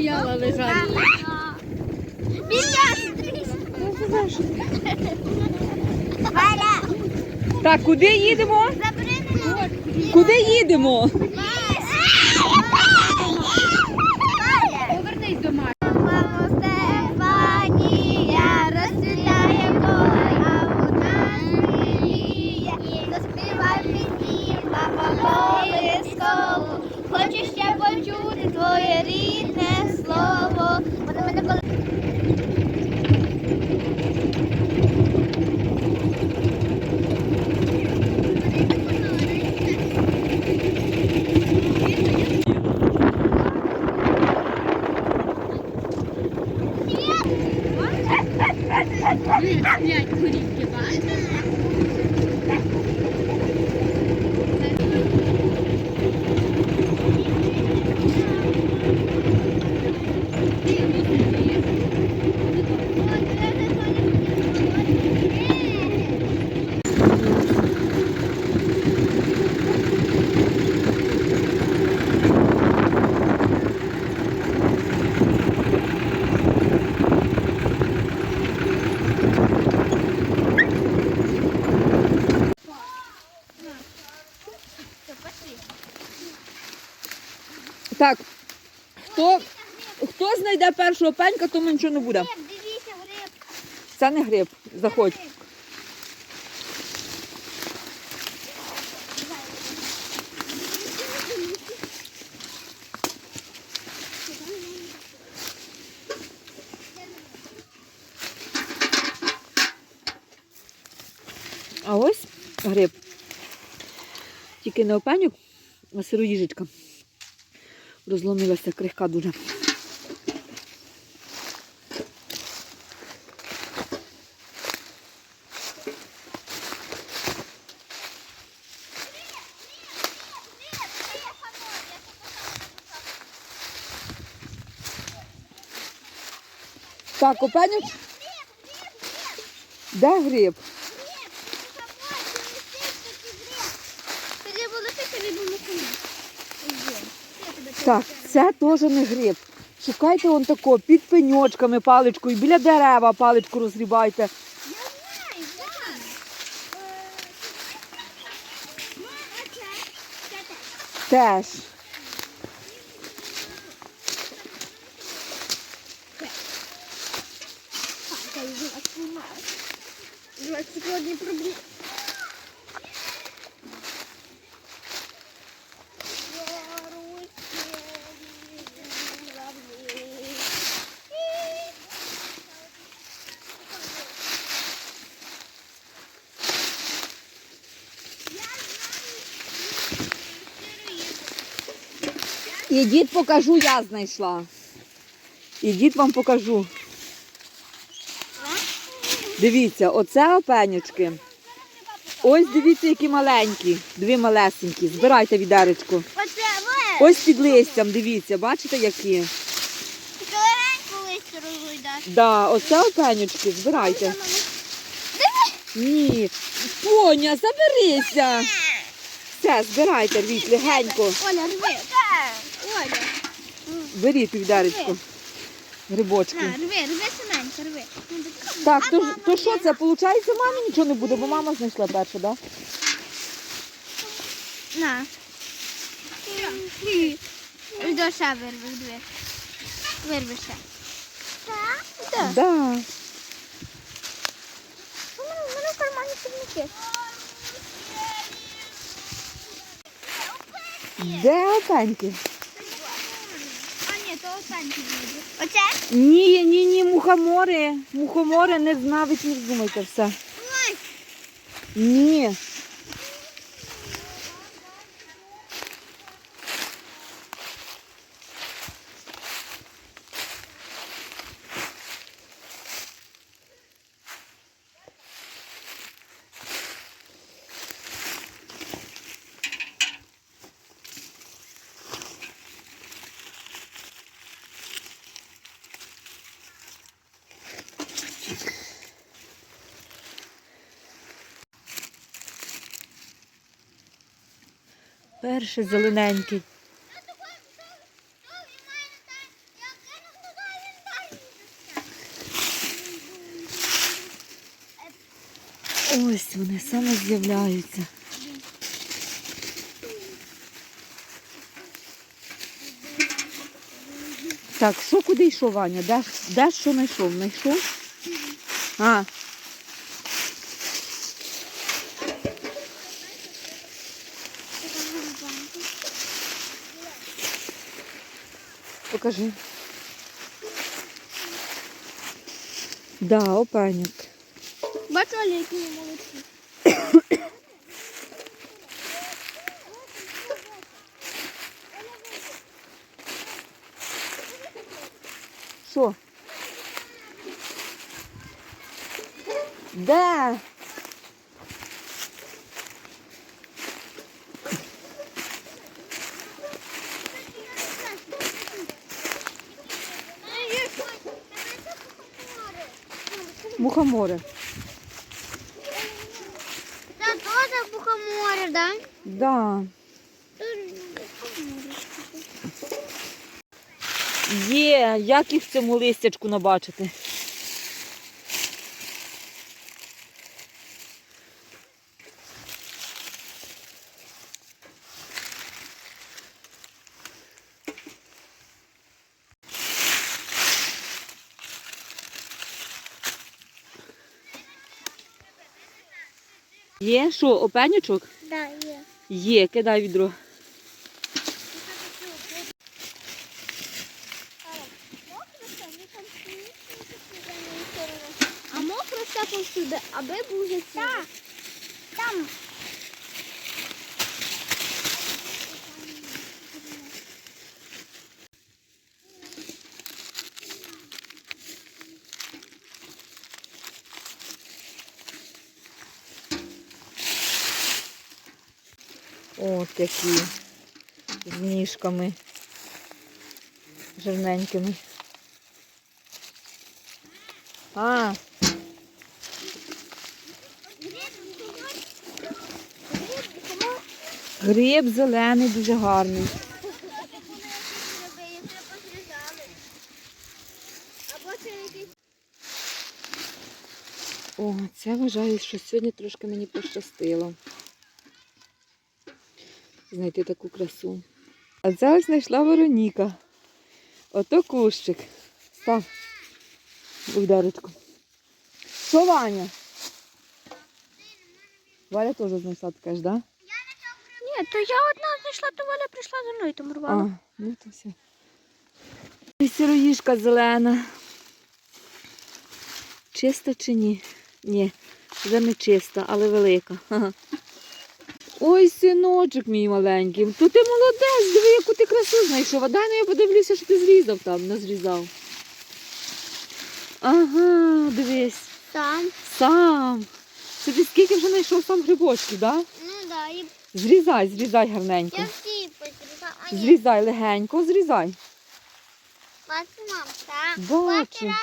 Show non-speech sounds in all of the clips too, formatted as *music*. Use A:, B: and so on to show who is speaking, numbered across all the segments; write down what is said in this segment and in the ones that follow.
A: одіяла лежать.
B: Так, куди їдемо? Куди їдемо?
A: П'ять корівки бачиш?
B: Так, хто, хто знайде першого пенька, тому нічого не буде.
C: Дивіться, гриб.
B: Це не гриб. Заходь. А ось гриб. Тільки не опенюк, а сироїжечка. Розломилася крихка дуже. Так, опенюк. Де гриб? Так, це теж не гриб. Шукайте он тако, під пеньочками паличкою, біля дерева паличку розгрібайте.
C: Теж.
B: Теж.
C: Папа,
B: Ідіть покажу, я знайшла. Ідіть вам покажу. Дивіться, оце опенючки. Ось дивіться, які маленькі. Дві малесенькі. Збирайте відеречку. Ось під листям, дивіться, бачите, які? Да, оце опенючки, збирайте. Ні. Поня, заберися. Все, збирайте, рвіть легенько.
C: Оля, рви. Оля.
B: Беріть відеречку. Грибочки.
C: На, рви, рви семенька, рви.
B: Так, то, ж- то що це? Получається, мамі нічого не буде, бо мама знайшла перша, так? Да?
C: На. До ще вирви, диви. Вирви ще. Так? Так.
B: Да.
C: У мене в кармані сірники.
B: Де опеньки?
C: А ні, то останні буде. Оце?
B: Ні, ні, ні, мухомори. Мухомори не знавить, не думайте все. Ні. Перший зелененький. Ось вони саме з'являються. Так, що куди йшов Ваня? Де, де що знайшов? Знайшов? А. Покажи. Да, опеньок.
C: Бачу, які ми молодці.
B: Що? Де? Мухомори.
C: Це теж бухоморе, да?
B: Да. Є, як їх в цьому листячку набачити? Є, що, опенючок?
C: Да, є.
B: Є, кидай відро.
C: А мокро все повсюди, аби був вже Так, там.
B: О, такі з ніжками жирненькими. А, гриб зелений, дуже гарний. О, це вважаю, що сьогодні трошки мені пощастило. Знайти таку красу. А це ось знайшла Вероніка. Ото кущик. Став. Богдарочку. Що, Ваня? Валя теж знайшла, ти кажеш, да?
C: Ні, то я одна знайшла, то Валя прийшла за мною там
B: А, ну то все. І сироїжка зелена. Чиста чи ні? Ні, вже не чиста, але велика. Ха-ха. *laughs* Ой, синочок мій маленький. То ти молодець, диви, яку ти красу знайшов. А дай ну я подивлюся, що ти зрізав там, не зрізав. Ага, дивись,
C: Там.
B: сам. Це ти скільки вже знайшов сам грибочків, так? Да?
C: Ну да, і
B: Зрізай, зрізай гарненько.
C: я всі потрібна. А ні,
B: Зрізай легенько, зрізай.
C: бачу, мам, так.
B: Бачу.
C: Раз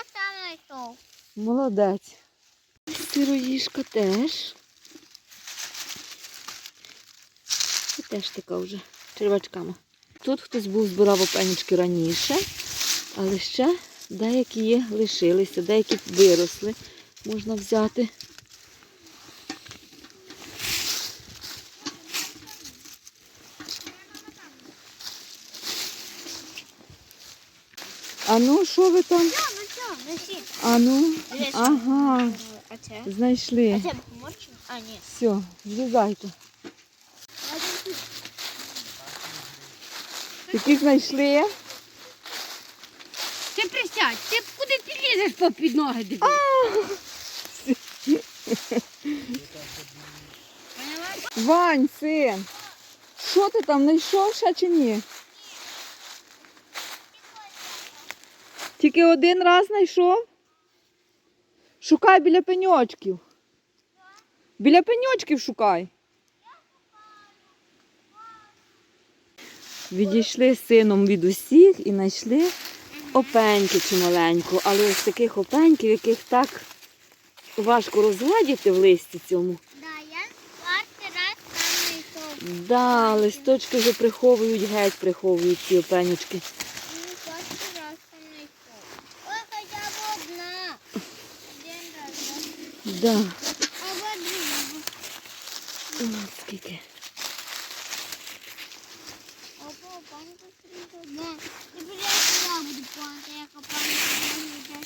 C: знайшов.
B: Молодець. Сироїжка теж. І теж така вже червачками. Тут хтось був збирав опенічки раніше, але ще деякі є лишилися, деякі виросли. Можна взяти. А ну, що ви там?
C: Ну носіть.
B: А ну, ага, знайшли.
C: А це? А, ні.
B: Все, зрізайте. Які знайшли?
A: Ти присядь, ти куди ти лізеш попід ноги диви?
B: Вань, син, що ти там знайшов ще чи ні? Тільки один раз знайшов? Шукай біля пеньочків. Біля пеньочків шукай. Відійшли з сином від усіх і знайшли опеньки чималеньку. Але ось таких опеньків, яких так важко розгледіти в листі цьому.
C: Да, я раз там.
B: Да, листочки вже приховують, геть приховують ці опенючки.
C: Ну, перший раз там не йшов. Ой, хоча б одна. Один раз. да.
B: Да.
C: Або дві.
B: Ой, Скільки.
C: Опа, панька стріла. Не, тепер я сюди буду планити, як панька стріла.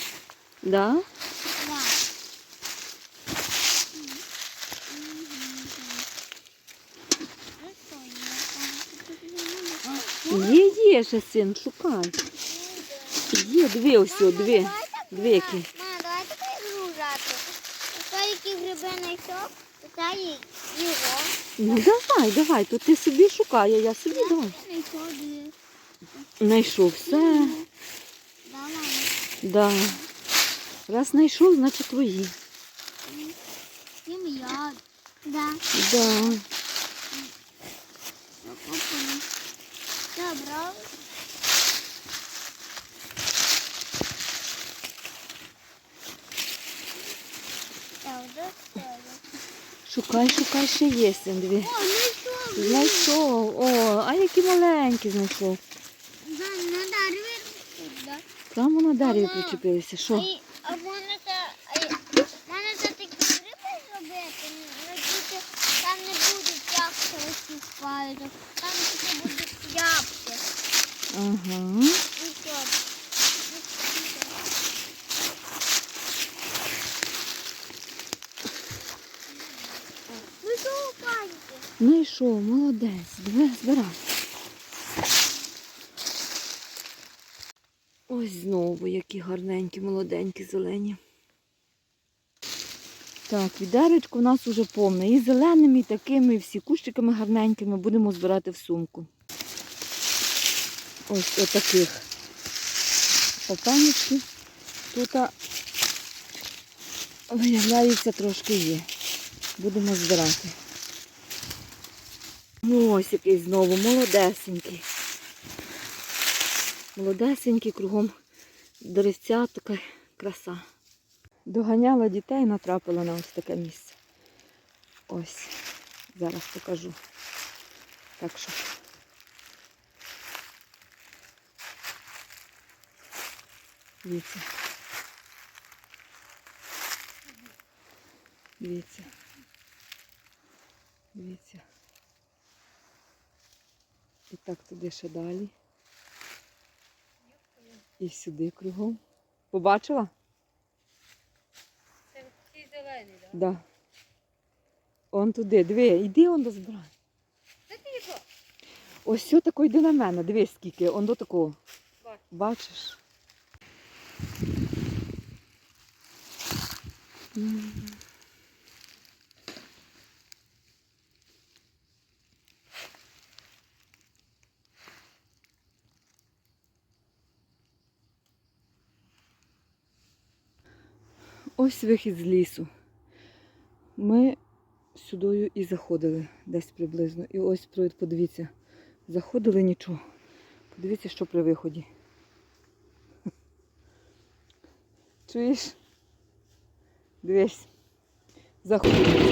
B: Да?
C: Да.
B: Є, є ще син, шукай. Є, дві ось, дві. Дві які.
C: Мама, давайте перегружати. Та які гриби знайшов, то та й його.
B: Ну давай, давай, то ти собі шукай, а я собі давай.
C: Знайшов.
B: Знайшов все.
C: Да, мама.
B: Да. Раз знайшов, значить твої.
C: Всім я. Да.
B: Да.
C: Добре. Так, достойно.
B: Шукай, шукай, ще є син дві.
C: О, знайшов.
B: Знайшов. О, а які маленькі знайшов.
C: Да, на дереві ростуть, да?
B: Там на дереві
C: Ага.
B: причепилися.
C: А,
B: Що?
C: й- а в спалити, там тільки будуть ябки.
B: Ага.
C: І що?
B: Молодець. Диви, збирай. Ось знову які гарненькі, молоденькі, зелені. Так, відеречко в нас уже повне. І зеленими, і такими, і всі кущиками гарненькими будемо збирати в сумку. Ось отаких опенечків. Тут виявляється трошки є. Будемо збирати. Ну, ось який знову молодесенький. Молодесенький, кругом деревця, така краса. Доганяла дітей, натрапила на ось таке місце. Ось. Зараз покажу. Так що. Дивіться. Дивіться. Дивіться. І так туди ще далі. І сюди кругом. Побачила?
A: Це ці зелені, так?
B: Да. Он туди, диви, йди он до збирай. Ось все тако йди на мене, дивись скільки, он до такого. Бачиш? Ось вихід з лісу. Ми сюдою і заходили десь приблизно. І ось подивіться, заходили нічого. Подивіться, що при виході. *laughs* Чуєш? Дивись. Заходили.